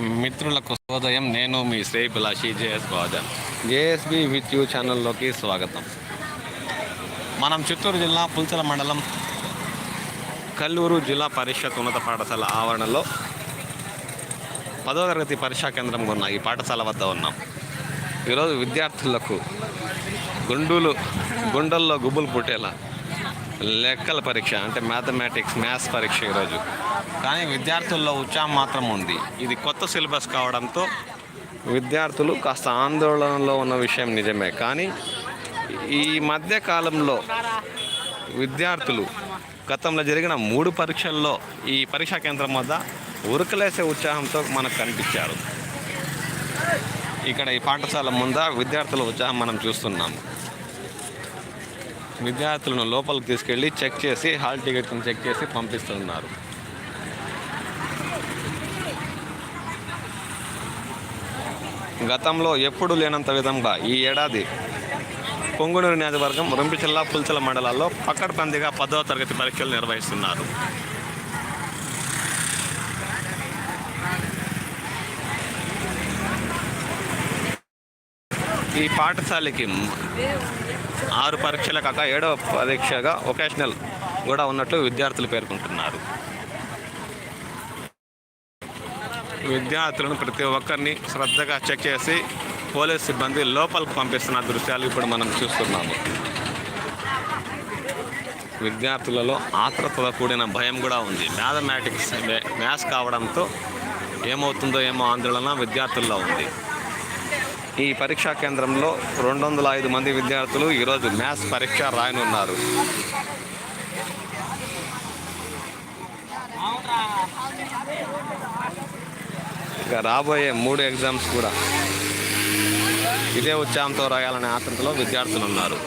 మిత్రులకు శుభోదయం. నేను మీ Shrey JS Bajan JSB with you ఛానల్లోకి స్వాగతం. మనం చిత్తూరు జిల్లా పుల్చల మండలం కల్లూరు జిల్లా పరిషత్ ఉన్నత పాఠశాల ఆవరణలో పదో తరగతి పరీక్షా కేంద్రం ఉన్న ఈ పాఠశాల వద్ద ఉన్నాం. ఈరోజు విద్యార్థులకు గుండులు గుండెల్లో గుబులు పుట్టేలా లెక్కల పరీక్ష అంటే మ్యాథమెటిక్స్ మ్యాథ్స్ పరీక్ష ఈరోజు. కానీ విద్యార్థుల్లో ఉత్సాహం మాత్రం ఉంది. ఇది కొత్త సిలబస్ కావడంతో విద్యార్థులు కాస్త ఆందోళనలో ఉన్న విషయం నిజమే. కానీ ఈ మధ్య కాలంలో విద్యార్థులు గతంలో జరిగిన మూడు పరీక్షల్లో ఈ పరీక్షా కేంద్రం వద్ద ఉరకలేసే ఉత్సాహంతో మనకు కనిపించారు. ఇక్కడ ఈ పాఠశాల ముంద విద్యార్థుల ఉత్సాహం మనం చూస్తున్నాము విద్యార్థులను లోపలికి తీసుకెళ్ళి చెక్ చేసి హాల్ టికెట్ని చెక్ చేసి పంపిస్తున్నారు. గతంలో ఎప్పుడు లేనంత విధంగా ఈ ఏడాది పొంగునూరు నియోజకవర్గం రంపిచెల్ల పుల్చల మండలాల్లో పక్కడబందిగా పదవ తరగతి పరీక్షలు నిర్వహిస్తున్నారు. ఈ పాఠశాలకి ఆరు పరీక్షల కాక ఏడవ పరీక్షగా ఒకేషనల్ కూడా ఉన్నట్లు విద్యార్థులు పేర్కొంటున్నారు. విద్యార్థులను ప్రతి ఒక్కరిని శ్రద్ధగా చెక్ చేసి పోలీస్ సిబ్బంది లోపలికి పంపిస్తున్న దృశ్యాలు ఇప్పుడు మనం చూస్తున్నాము. విద్యార్థులలో ఆత్రతతో కూడిన భయం కూడా ఉంది. మ్యాథమెటిక్స్ మ్యాథ్స్ కావడంతో ఏమవుతుందో ఏమో ఆందోళన విద్యార్థుల్లో ఉంది. ఈ పరీక్షా కేంద్రంలో రెండు వందల ఐదు మంది విద్యార్థులు ఈరోజు మ్యాథ్స్ పరీక్ష రాయనున్నారు. ఇక రాబోయే మూడు ఎగ్జామ్స్ కూడా ఇదే ఉత్సాహంతో రాయాలనే ఆతృతలో విద్యార్థులు ఉన్నారు